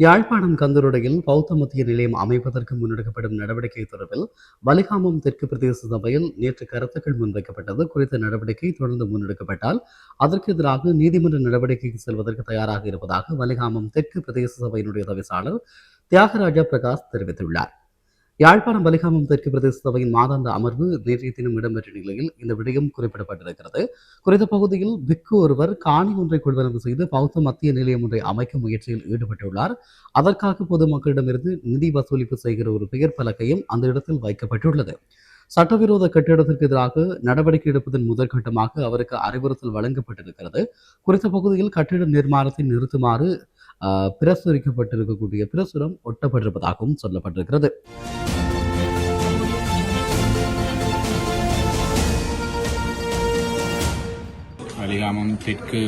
யாழ்ப்பாணம் கந்தருடையில் பௌத்த மத்திய நிலையம் அமைப்பதற்கு முன்னெடுக்கப்படும் நடவடிக்கை தொடர்பில் வலிகாமம் தெற்கு பிரதேச சபையில் நேற்று கருத்துக்கள் முன்வைக்கப்பட்டது குறித்த நடவடிக்கை தொடர்ந்து முன்னெடுக்கப்பட்டால் அதற்கு எதிராக நீதிமன்ற நடவடிக்கைக்கு செல்வதற்கு தயாராக இருப்பதாக வலிகாமம் தெற்கு பிரதேச சபையினுடைய தவிசாளர் தியாகராஜா பிரகாஷ் தெரிவித்துள்ளார். யாழ்ப்பாணம் வலிகாமம் தெற்கு பிரதேச சபையின் மாதாந்த அமர்வு நேற்றைய தினம் இடம்பெற்ற நிலையில் இந்த விடயம் குறிப்பிடப்பட்டிருக்கிறது. குறித்த பகுதியில் பிக்கு ஒருவர் காணி ஒன்றை கொள்வனவு செய்து பௌத்த மத்திய நிலையம் ஒன்றை அமைக்கும் முயற்சியில் ஈடுபட்டுள்ளார். அதற்காக பொதுமக்களிடமிருந்து நிதி வசூலிப்பு செய்கிற ஒரு பெயர் பலகையும் அந்த இடத்தில் வைக்கப்பட்டுள்ளது. சட்டவிரோத கட்டிடத்திற்கு எதிராக நடவடிக்கை எடுப்பதன் முதற்கட்டமாக அவருக்கு அறிவுறுத்தல் வழங்கப்பட்டிருக்கிறது. குறித்த பகுதியில் கட்டிட நிர்மாணத்தை நிறுத்துமாறு ஆஹ், பிரசுரிக்கப்பட்டிருக்கக்கூடிய பிரசுரம் ஒட்டப்பட்டிருப்பதாகவும் சொல்லப்பட்டிருக்கிறது. வலிகாமம் தெற்கு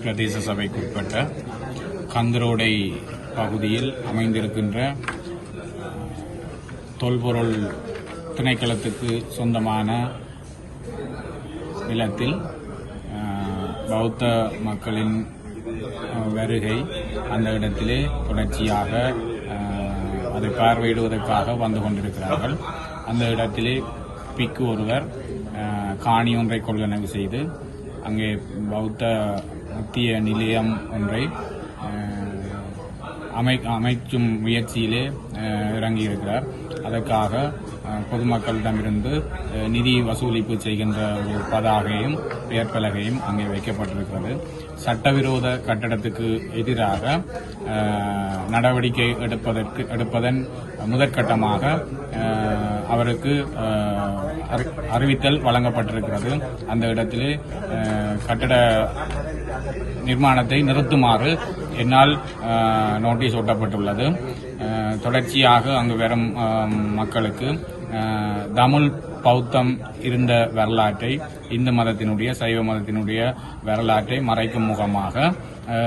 பிரதேச சபைக்குட்பட்ட கந்தரோடை பகுதியில் அமைந்திருக்கின்ற தொல்பொருள் திணைக்களத்துக்கு சொந்தமான நிலத்தில் பௌத்த மக்களின் வருகை அந்த இடத்திலே தொடர்ச்சியாக அதை பார்வையிடுவதற்காக வந்து கொண்டிருக்கிறார்கள். அந்த இடத்திலே பிக்கு ஒருவர் காணி ஒன்றை கொள்வனவு செய்து அங்கே பௌத்த மத்திய நிலையம் ஒன்றை அமை அமைக்கும் முயற்சியிலே இறங்கியிருக்கிறார். அதற்காக பொதுமக்களிடமிருந்து நிதி வசூலிப்பு செய்கின்ற ஒரு பதாகையும் பெயர் பலகையும் அங்கே வைக்கப்பட்டிருக்கிறது. சட்டவிரோத கட்டடத்துக்கு எதிராக நடவடிக்கை எடுப்பதற்கு எடுப்பதன் முதற்கட்டமாக அவருக்கு அறி- அறிவித்தல் வழங்கப்பட்டிருக்கிறது. அந்த இடத்திலே கட்டட நிர்மாணத்தை நிறுத்துமாறு என்னால் நோட்டீஸ் ஒட்டப்பட்டுள்ளது. தொடர்ச்சியாக அங்கு வரும் மக்களுக்கு தமிழ் பௌத்தம் இருந்த வரலாற்றை இந்து மதத்தினுடைய சைவ மதத்தினுடைய வரலாற்றை மறைக்கும் முகமாக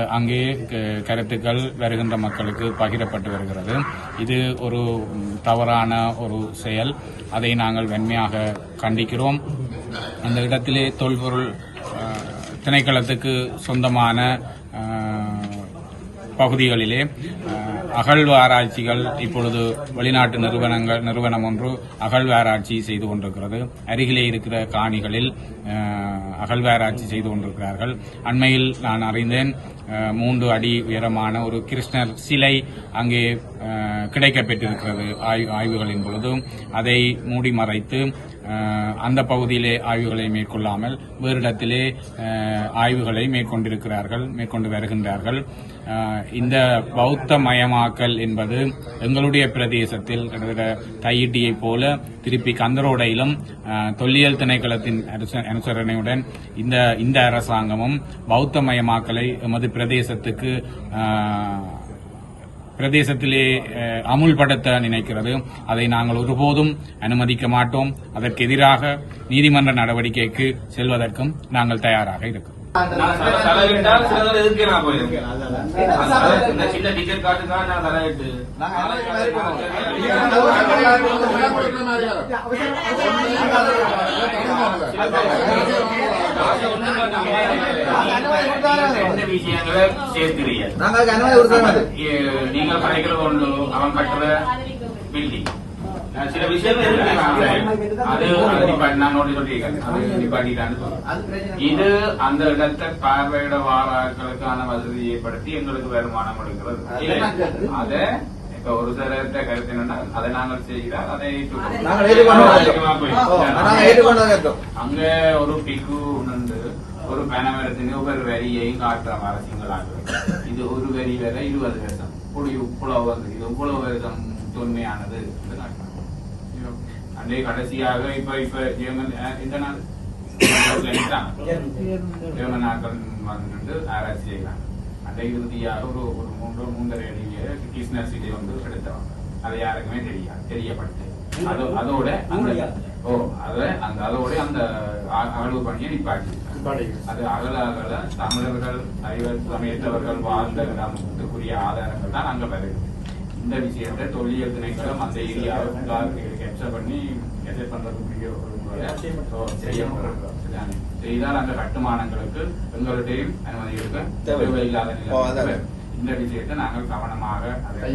அங்கே க- கருத்துக்கள் வருகின்ற மக்களுக்கு பகிரப்பட்டு வருகிறது. இது ஒரு தவறான ஒரு செயல். அதை நாங்கள் வெண்மையாக கண்டிக்கிறோம். அந்த இடத்திலே தொல்பொருள் திணைக்களத்துக்கு சொந்தமான பகுதிகளிலே அகழ்வாராய்ச்சிகள் அகழ்வு ஆராய்ச்சிகள் இப்பொழுது வெளிநாட்டு நிறுவனங்கள் நிறுவனம் ஒன்று அகழ்வு ஆராய்ச்சி செய்து கொண்டிருக்கிறது. அருகிலே இருக்கிற காணிகளில் அகழ்வாராய்ச்சி அகழ்வு ஆராய்ச்சி செய்து கொண்டிருக்கிறார்கள். அண்மையில் நான் அறிந்தேன் மூன்று அடி உயரமான ஒரு கிருஷ்ணர் சிலை அங்கே கிடைக்கப்பெற்றிருக்கிறது ஆய்வு- ஆய்வுகளின் பொழுதும் அதை மூடி மறைத்து அந்த பகுதியிலே ஆய்வுகளை மேற்கொள்ளாமல் வேறு இடத்திலே ஆய்வுகளை மேற்கொண்டிருக்கிறார்கள் மேற்கொண்டு வருகின்றார்கள். இந்த பௌத்த மயமாக்கல் என்பது எங்களுடைய பிரதேசத்தில் கிட்டத்தட்ட தையிட்டியைப் போல திருப்பி கந்தரோடையிலும் தொல்லியல் திணைக்களத்தின் அனுச- அனுசரணையுடன் இந்த இந்த அரசாங்கமும் பௌத்த மயமாக்கலை எமது பிரதேசத்துக்கு பிரதேசத்திலே அமுல்படுத்த நினைக்கிறது. அதை நாங்கள் ஒருபோதும் அனுமதிக்க மாட்டோம். அதற்கு எதிராக நீதிமன்ற நடவடிக்கைக்கு செல்வதற்கும் நாங்கள் தயாராக இருக்கிறோம். நான் ரெண்டு விஷயங்களை சேர்க்கிறீங்க. கொடுக்கறது படைக்கிறது ஒன்று அவன் கட்டுற பில்டிங் சில விஷயங்கள் இருக்கு அது அது நிப்பாட்டி நான் நோட்டி சொல்லியிருக்கேன் அது நிப்பாட்டிட்டான்னு. இது அந்த இடத்தை பார்வையிட வாராக்களுக்கான வசதி ஏற்படுத்தி எங்களுக்கு வருமானம் எடுக்கிறது இல்லை. அதை இப்ப ஒரு சிலர்கிட்ட கருத்து என்னன்னா அதை நாங்கள் செய்கிறார் அதை அங்க ஒரு பிக்கு உணர்ந்து ஒரு பனமரத்தின் ஒவ்வொரு வரியையும் காட்டுற மாதிரி சிங்களாக இது ஒரு வரி வேற இருபது வருஷம். புளி வந்து இது இவ்வளவு வருஷம் தொன்மையானது காட்டுறாங்க. அன்றைய கடைசியாக இப்ப இப்ப ஜெர்மன் அஹ், இந்த நாள். ஜெர்மன் நாட்கள் வந்து ஆராய்ச்சி செய்யறாங்க அந்த இறுதியாக ஒரு ஒரு மூன்று மூன்றரை அடிய கிருஷ்ணர் சிலை வந்து எடுத்தவங்க அது யாருக்குமே தெரியாது தெரியப்படுத்து அது அதோட அந்த ஓ அது அந்த அதோட அந்த அகழ்வு பணியை நிப்பாட்டி. அது அகல அகல தமிழர்கள் சைவ சமயத்தவர்கள் வாழ்ந்த இடத்துக்குரிய ஆதாரங்கள் தான் அங்க வருது. இந்த விஷயத்தை தொல்லியல் திணைக்களம் அந்த ஏரியாவை கேப்சர் பண்ணி எசைட் பண்றதுக்குரிய சரிதானே? செய்தால் அந்த கட்டுமானங்களுக்கு எங்களுடையும் அனுமதி இருக்க தேவை. தேவையில்லாத. நிலை இந்த விஷயத்தை நாங்கள் கவனமாக அதை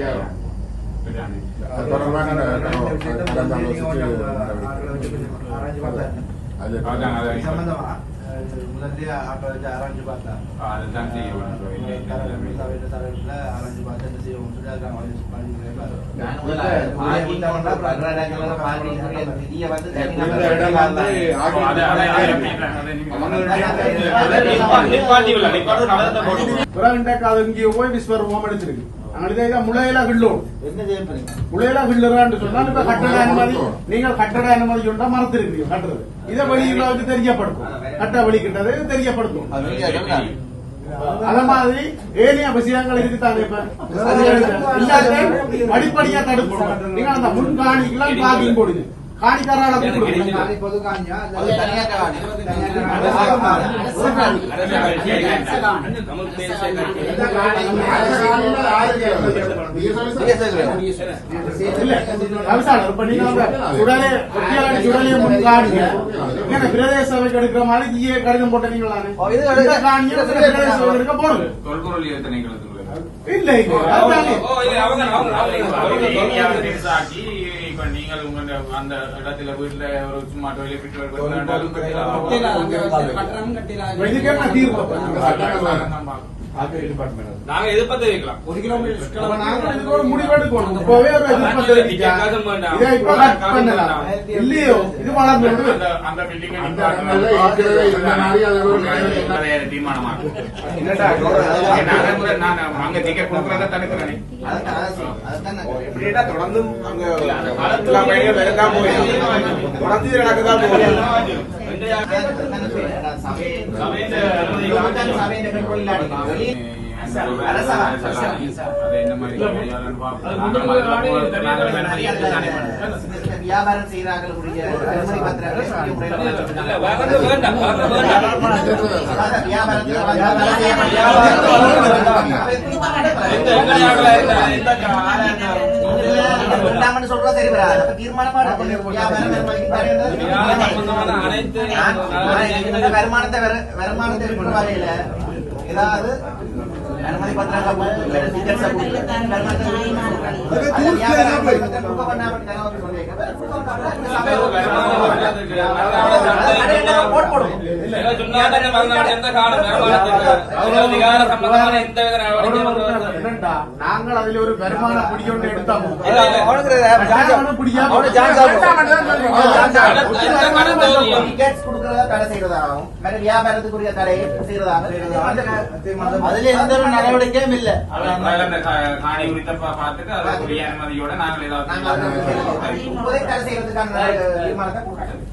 முதல்ல ஆட்டோ வச்சு ஆராய்ச்சி பார்த்தா அதுதான் செய்ய. தரவுல ஆராய்ச்சி பார்த்து என்ன செய்வோம் சொல்லி அதுக்கான வழி பண்ணி நான் முதல்ல பார்க்கிங் பண்ணா அப்புறம் இடங்கள்ல பார்க்கிங் திரிய வந்து இந்த இடம் வந்து அப்போ அதை- இங்கே போய் அங்கே இதை முளையில வில்லோம் என்ன செய்ய போறீங்க முளையில வில்லுறான்னு சொன்னால் இப்ப கட்டட அனுமதி நீங்கள் கட்டட அனுமதி சொன்னா மறந்துருக்கீங்க கட்டுறது. இதை வெளியில வந்து தெரியப்படுத்தும். கட்ட வெளிக்கிட்டது தெரியப்படுத்தும். அது வெளியே சொல்லுங்க. அத மாதிரி ஏனைய விஷயங்கள் இருக்குதாங்க இப்ப? எல்லாத்தையும் படிப்படியா நீங்க அந்த முன் காணிக்கெல்லாம் பார்க்கிங் பொது காணியா காணி. பிரதேச சபைக்கு எடுக்கிற மாதிரி கடிதம் ஓ, இது இந்த காணியை பிரதேச சபைக்கு எடுக்க போடுங்க தொல்பொருள் எத்தனைகளுக்கு இல்ல. இப்ப நீங்கள் உங்க அந்த இடத்துல வீட்டுல ஒரு சும்மா toilet நாங்க எதிர்ப்பு தெரிவிக்கலாம் அப்ப நாங்க இதுக்கு ஒரு முடிவெடுக்கணும் இப்பவே ஒரு எதிர்ப்பு தெரிவிக்க இதை இப்ப கட் பண்ணலாம். இல்லையோ இது வளர்ந்து அந்த அந்த பில்டிங் அந்த இடங்கள்ல இருக்கிறதே. இருந்த மாதிரி அது ஒரு நிலைமை. தீர்மானமாகும் நான் முதல்ல நான் அங்க டிக்கெட் கொடுக்கறத தடுக்கிறேன் அதுதான் அவசியம். அதுதான் நான் தொடர்ந்தும் அங்க காலத்துல பயணிகள் வரதான் போயிடும் தொடர்ந்து நடக்கதான் போயிடும் வியாபாரம் செய்யறாங்களுடைய வேண்டாம்னு சொல்றதா சரி வராது. அப்ப தீர்மானமா வருமானத்தை வர- வருமானத்தை ஏதாவது அனுமதி பத்திரங்கள் நாங்கள் அதுல ஒரு வருமான பிடி. ஒன்று எடுத்தோம். வருமானம் பிடிக்காம- கொடுக்கறதா தடை செய்யறதாகவும் வேற வியாபாரத்துக்குரிய தடை செய்யறதாகவும் அதுல எந்த ஒரு நடவடிக்கையும் இல்ல. காணி பா- பார்த்துட்டு அதற்குரிய அனுமதியோட நாங்கள் ஏதாவது இப்போதைக்கு தடை செய்யறதுக்கான தீர்மானத்தை கொடுக்கணும்